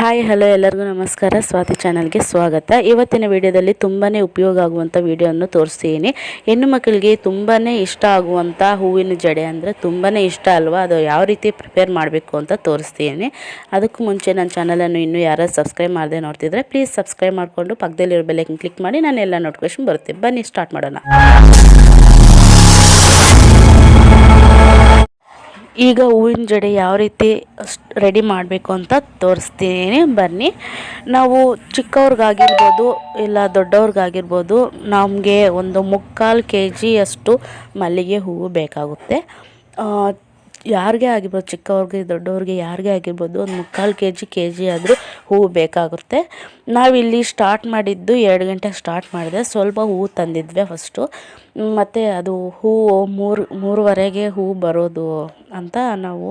Hi hello ಎಲ್ಲರಿಗೂ ನಮಸ್ಕಾರ. ಸ್ವಾತಿ ಚಾನಲ್ಗೆ ಸ್ವಾಗತ. ಇವತ್ತಿನ ವಿಡಿಯೋದಲ್ಲಿ ತುಂಬಾ ಉಪಯೋಗ ಆಗುವಂಥ ವಿಡಿಯೋವನ್ನು ತೋರಿಸ್ತೀನಿ. ಹೆಣ್ಣು ಮಕ್ಕಳಿಗೆ ತುಂಬಾ ಇಷ್ಟ ಆಗುವಂಥ ಹೂವಿನ ಜಡೆ ಅಂದರೆ ತುಂಬಾ ಇಷ್ಟ ಅಲ್ವಾ? ಅದು ಯಾವ ರೀತಿ ಪ್ರಿಪೇರ್ ಮಾಡಬೇಕು ಅಂತ ತೋರಿಸ್ತೀನಿ. ಅದಕ್ಕೂ ಮುಂಚೆ ನನ್ನ ಚಾನಲನ್ನು ಇನ್ನೂ ಯಾರು ಸಬ್ಸ್ಕ್ರೈಬ್ ಮಾಡದೆ ನೋಡ್ತಿದ್ರೆ ಪ್ಲೀಸ್ ಸಬ್ಸ್ಕ್ರೈಬ್ ಮಾಡಿಕೊಂಡು ಪಕ್ಕದಲ್ಲಿರೋ ಬೆಲೆಗೆ ಕ್ಲಿಕ್ ಮಾಡಿ ನಾನು ಎಲ್ಲ ನೋಟಿಫಿಕೇಶನ್ ಬರುತ್ತೆ. ಬನ್ನಿ ಸ್ಟಾರ್ಟ್ ಮಾಡೋಣ. ಈಗ ಹೂವಿನ ಜಡೆ ಯಾವ ರೀತಿ ರೆಡಿ ಮಾಡಬೇಕು ಅಂತ ತೋರಿಸ್ತೀನಿ. ಬನ್ನಿ. ನಾವು ಚಿಕ್ಕವ್ರಿಗಾಗಿರ್ಬೋದು ಇಲ್ಲ ದೊಡ್ಡವ್ರಿಗಾಗಿರ್ಬೋದು ನಮಗೆ ಒಂದು ಮುಕ್ಕಾಲು ಕೆ ಜಿಯಷ್ಟು ಮಲ್ಲಿಗೆ ಹೂವು ಬೇಕಾಗುತ್ತೆ. ಯಾರಿಗೆ ಆಗಿರ್ಬೋದು, ಚಿಕ್ಕವ್ರಿಗೆ, ದೊಡ್ಡವ್ರಿಗೆ ಯಾರಿಗೆ ಆಗಿರ್ಬೋದು, ಒಂದು ಮುಕ್ಕಾಲು ಕೆ ಜಿ ಕೆ ಜಿ ಆದರೂ ಹೂವು ಬೇಕಾಗುತ್ತೆ. ನಾವಿಲ್ಲಿ ಸ್ಟಾರ್ಟ್ ಮಾಡಿದ್ದು ಎರಡು ಗಂಟೆಗೆ ಸ್ಟಾರ್ಟ್ ಮಾಡಿದೆ. ಸ್ವಲ್ಪ ಹೂವು ತಂದಿದ್ವಿ ಫಸ್ಟು ಮತ್ತು ಅದು ಹೂವು ಮೂರು, ಮೂರುವರೆಗೆ ಹೂವು ಬರೋದು ಅಂತ ನಾವು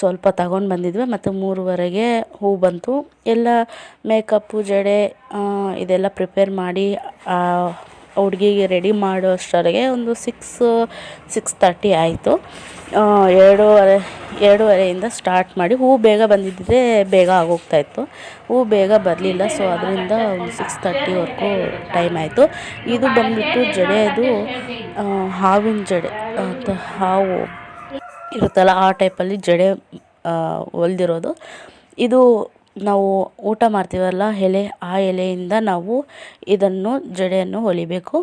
ಸ್ವಲ್ಪ ತಗೊಂಡು ಬಂದಿದ್ವಿ. ಮತ್ತು ಮೂರುವರೆಗೆ ಹೂವು ಬಂತು. ಎಲ್ಲ ಮೇಕಪ್ಪು ಜಡೆ ಇದೆಲ್ಲ ಪ್ರಿಪೇರ್ ಮಾಡಿ ಹುಡ್ಗಿಗೆ ರೆಡಿ ಮಾಡೋ ಅಷ್ಟರಿಗೆ ಒಂದು ಸಿಕ್ಸ್ ಸಿಕ್ಸ್ ತರ್ಟಿ ಆಯಿತು. ಎರಡೂವರೆ, ಎರಡೂವರೆಯಿಂದ ಸ್ಟಾರ್ಟ್ ಮಾಡಿ ಹೂ ಬೇಗ ಬಂದಿದ್ದರೆ ಬೇಗ ಆಗೋಗ್ತಾಯಿತ್ತು ಹೂ ಬೇಗ ಬರಲಿಲ್ಲ ಸೊ ಅದರಿಂದ ಒಂದು ಸಿಕ್ಸ್ ತರ್ಟಿವರೆಗೂ ಟೈಮ್ ಆಯಿತು. ಇದು ಬಂದುಬಿಟ್ಟು ಜಡೆಯದು ಹಾವಿನ ಜಡೆ ಹಾವು ಇರುತ್ತಲ್ಲ ಆ ಟೈಪಲ್ಲಿ ಜಡೆ ಹೊಲ್ದಿರೋದು. ಇದು ನಾವು ಊಟ ಮಾಡ್ತೀವಲ್ಲ ಎಲೆ, ಆ ಎಲೆಯಿಂದ ನಾವು ಇದನ್ನು ಜಡೆಯನ್ನು ಹೊಲಿಬೇಕು.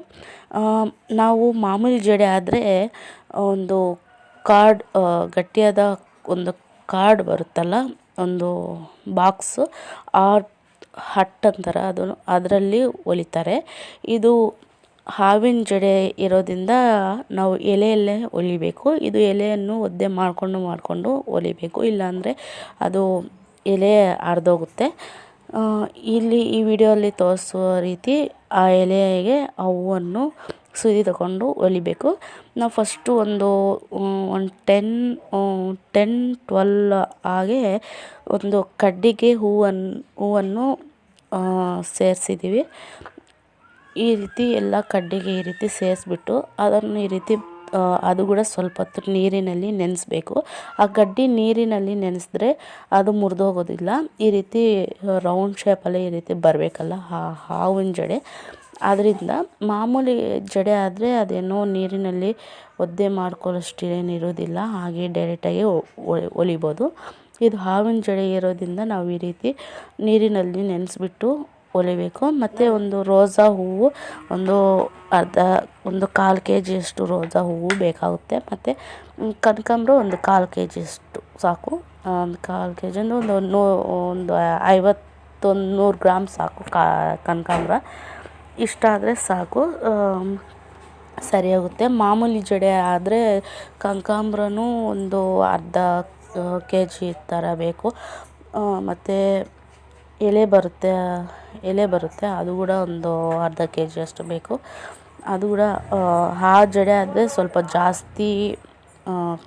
ನಾವು ಮಾಮೂಲಿ ಜಡೆ ಆದರೆ, ಒಂದು ಕಾರ್ಡ್ ಗಟ್ಟಿಯಾದ ಒಂದು ಕಾರ್ಡ್ ಬರುತ್ತಲ್ಲ, ಒಂದು ಬಾಕ್ಸು, ಆ ಹಟ್ ಅಂತಾರೆ ಅದನ್ನು ಅದರಲ್ಲಿ ಹೊಲಿತಾರೆ. ಇದು ಹಾವಿನ ಜಡೆ ಇರೋದ್ರಿಂದ ನಾವು ಎಲೆಯಲ್ಲೇ ಹೊಲಿಬೇಕು. ಇದು ಎಲೆಯನ್ನು ಒದ್ದೆ ಮಾಡಿಕೊಂಡು ಮಾಡಿಕೊಂಡು ಹೊಲಿಬೇಕು. ಇಲ್ಲಾಂದರೆ ಅದು ಎಲೆ ಹರ್ದೋಗುತ್ತೆ. ಇಲ್ಲಿ ಈ ವಿಡಿಯೋಲ್ಲಿ ತೋರಿಸುವ ರೀತಿ ಆ ಎಲೆಗೆ ಆ ಹೂವನ್ನು ಸುದಿ ತಗೊಂಡು ಹೊಲಿಬೇಕು. ನಾವು ಫಸ್ಟು ಒಂದು ಒಂದು ಟೆನ್ ಟೆನ್, ಟ್ವೆಲ್ ಹಾಗೆ ಒಂದು ಕಡ್ಡಿಗೆ ಹೂವನ್ನು ಹೂವನ್ನು ಸೇರಿಸಿದ್ದೀವಿ. ಈ ರೀತಿ ಎಲ್ಲ ಕಡ್ಡಿಗೆ ಈ ರೀತಿ ಸೇರಿಸ್ಬಿಟ್ಟು ಅದನ್ನು ಈ ರೀತಿ ಅದು ಕೂಡ ಸ್ವಲ್ಪ ಹೊತ್ತು ನೀರಿನಲ್ಲಿ ನೆನೆಸ್ಬೇಕು. ಆ ಗಡ್ಡಿ ನೀರಿನಲ್ಲಿ ನೆನೆಸಿದ್ರೆ ಅದು ಮುರಿದೋಗೋದಿಲ್ಲ ಈ ರೀತಿ ರೌಂಡ್ ಶೇಪಲ್ಲೇ ಈ ರೀತಿ ಬರಬೇಕಲ್ಲ ಹಾವಿನ ಜಡೆ. ಆದ್ದರಿಂದ ಮಾಮೂಲಿ ಜಡೆ ಆದರೆ ಅದೇನೋ ನೀರಿನಲ್ಲಿ ಒದ್ದೆ ಮಾಡ್ಕೊಳ್ಳೋಷ್ಟೇನು ಇರೋದಿಲ್ಲ, ಹಾಗೆ ಡೈರೆಕ್ಟಾಗಿ ಒಲಿಬೋದು. ಇದು ಹಾವಿನ ಜಡೆ ಇರೋದ್ರಿಂದ ನಾವು ಈ ರೀತಿ ನೀರಿನಲ್ಲಿ ನೆನೆಸ್ಬಿಟ್ಟು ಹೊಲಿಬೇಕು. ಮತ್ತು ಒಂದು ರೋಸಾ ಹೂವು, ಒಂದು ಅರ್ಧ, ಒಂದು ಕಾಲು ಕೆ ಜಿಯಷ್ಟು ರೋಸಾ ಹೂವು ಬೇಕಾಗುತ್ತೆ. ಮತ್ತು ಕನಕಾಂಬ್ರ ಒಂದು ಕಾಲು ಕೆ ಜಿಯಷ್ಟು ಸಾಕು. ಒಂದು ಕಾಲು ಕೆ ಜಿ ಒಂದು ನೂ, ಒಂದು ಐವತ್ತೊಂದು ನೂರು ಗ್ರಾಮ್ ಸಾಕು ಕಾ, ಕನಕಾಂಬ್ರ. ಇಷ್ಟ ಆದರೆ ಸಾಕು. ಸರಿಯಾಗುತ್ತೆ. ಮಾಮೂಲಿ ಜಡೆ ಆದರೆ ಕನಕಾಂಬ್ರನೂ ಒಂದು ಅರ್ಧ ಕೆ ಜಿ ಥರ ಬೇಕು. ಮತ್ತು ಎಲೆ ಬರುತ್ತೆ ಎಲೆ ಬರುತ್ತೆ. ಅದು ಕೂಡ ಒಂದು ಅರ್ಧ ಕೆ ಜಿಯಷ್ಟು ಬೇಕು. ಅದು ಕೂಡ, ಆ ಜಡೆ ಆದರೆ ಸ್ವಲ್ಪ ಜಾಸ್ತಿ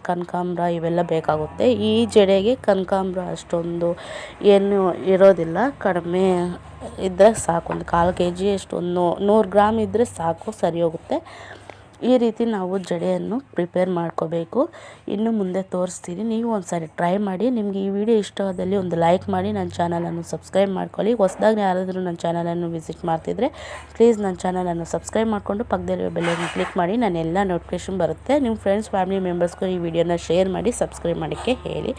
ಕನಕಾಂಬ್ರ ಇವೆಲ್ಲ ಬೇಕಾಗುತ್ತೆ. ಈ ಜಡೆಗೆ ಕನಕಾಂಬ್ರ ಅಷ್ಟೊಂದು ಏನು ಇರೋದಿಲ್ಲ. ಕಡಿಮೆ ಇದ್ದರೆ ಸಾಕು. ಒಂದು ಕಾಲು ಕೆ ಜಿಯಷ್ಟು ಒಂದು ನೂರು ಗ್ರಾಮ್ ಇದ್ದರೆ ಸಾಕು, ಸರಿ ಹೋಗುತ್ತೆ. ಈ ರೀತಿ ನಾವು ಜಡೆಯನ್ನು ಪ್ರಿಪೇರ್ ಮಾಡ್ಕೋಬೇಕು. ಇನ್ನು ಮುಂದೆ ತೋರಿಸ್ತೀನಿ. ನೀವು ಒಂದು ಟ್ರೈ ಮಾಡಿ. ನಿಮಗೆ ಈ ವಿಡಿಯೋ ಇಷ್ಟವಾದಲ್ಲಿ ಒಂದು ಲೈಕ್ ಮಾಡಿ. ನನ್ನ ಚಾನಲನ್ನು ಸಬ್ಸ್ಕ್ರೈಬ್ ಮಾಡ್ಕೊಳ್ಳಿ. ಹೊಸದಾಗಿ ಯಾರಾದರೂ ನನ್ನ ಚಾನಲನ್ನು ವಿಸಿಟ್ ಮಾಡ್ತಿದ್ರೆ ಪ್ಲೀಸ್ ನನ್ನ ಚಾನಲನ್ನು ಸಬ್ಸ್ಕ್ರೈಬ್ ಮಾಡಿಕೊಂಡು ಪಕ್ಕದಲ್ಲಿ ಬೆಲ್ಲನ್ನು ಕ್ಲಿಕ್ ಮಾಡಿ. ನಾನು ಎಲ್ಲ ನೋಟಿಫಿಕೇಷನ್ ಬರುತ್ತೆ. ನಿಮ್ಮ ಫ್ರೆಂಡ್ಸ್, ಫ್ಯಾಮಿಲಿ ಮೆಂಬರ್ಸ್ಗೂ ಈ ವಿಡಿಯೋನ ಶೇರ್ ಮಾಡಿ, ಸಬ್ಸ್ಕ್ರೈಬ್ ಮಾಡೋಕ್ಕೆ ಹೇಳಿ.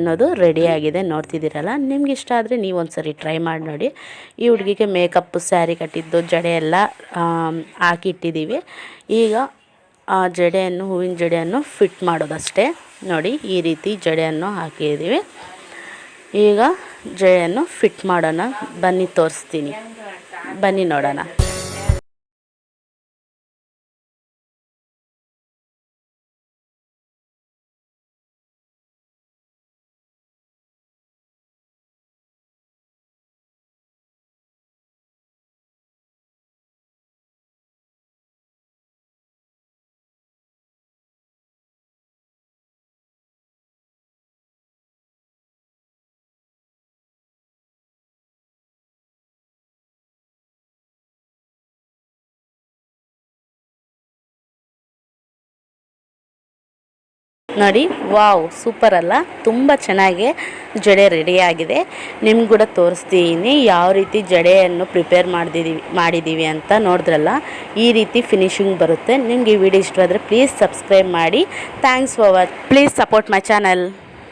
ಅನ್ನೋದು ರೆಡಿಯಾಗಿದೆ ನೋಡ್ತಿದ್ದೀರಲ್ಲ? ನಿಮ್ಗೆ ಇಷ್ಟ ಆದರೆ ನೀವು ಒಂದ್ಸರಿ ಟ್ರೈ ಮಾಡಿ ನೋಡಿ. ಈ ಹುಡುಗಿಗೆ ಮೇಕಪ್ ಸ್ಯಾರಿ ಕಟ್ಟಿದ್ದು, ಜಡೆ ಎಲ್ಲ ಹಾಕಿಟ್ಟಿದ್ದೀವಿ. ಈಗ ಆ ಜಡೆಯನ್ನು, ಹೂವಿನ ಜಡೆಯನ್ನು ಫಿಟ್ ಮಾಡೋದಷ್ಟೇ. ನೋಡಿ, ಈ ರೀತಿ ಜಡೆಯನ್ನು ಹಾಕಿದ್ದೀವಿ. ಈಗ ಜಡೆಯನ್ನು ಫಿಟ್ ಮಾಡೋಣ. ಬನ್ನಿ, ತೋರಿಸ್ತೀನಿ. ಬನ್ನಿ ನೋಡೋಣ. ನೋಡಿ, ವಾವ್, ಸೂಪರ್ ಅಲ್ಲ? ತುಂಬ ಚೆನ್ನಾಗಿ ಜಡೆ ರೆಡಿಯಾಗಿದೆ ನಿಮ್ಗೆ ಕೂಡ ತೋರಿಸ್ತೀನಿ ಯಾವ ರೀತಿ ಜಡೆಯನ್ನು ಪ್ರಿಪೇರ್ ಮಾಡಿದೀವಿ ಮಾಡಿದ್ದೀವಿ ಅಂತ ನೋಡಿದ್ರಲ್ಲ? ಈ ರೀತಿ ಫಿನಿಶಿಂಗ್ ಬರುತ್ತೆ. ನಿಮಗೆ ಈ ವಿಡಿಯೋ ಇಷ್ಟವಾದರೆ ಪ್ಲೀಸ್ ಸಬ್ಸ್ಕ್ರೈಬ್ ಮಾಡಿ. Thanks for watch please support my channel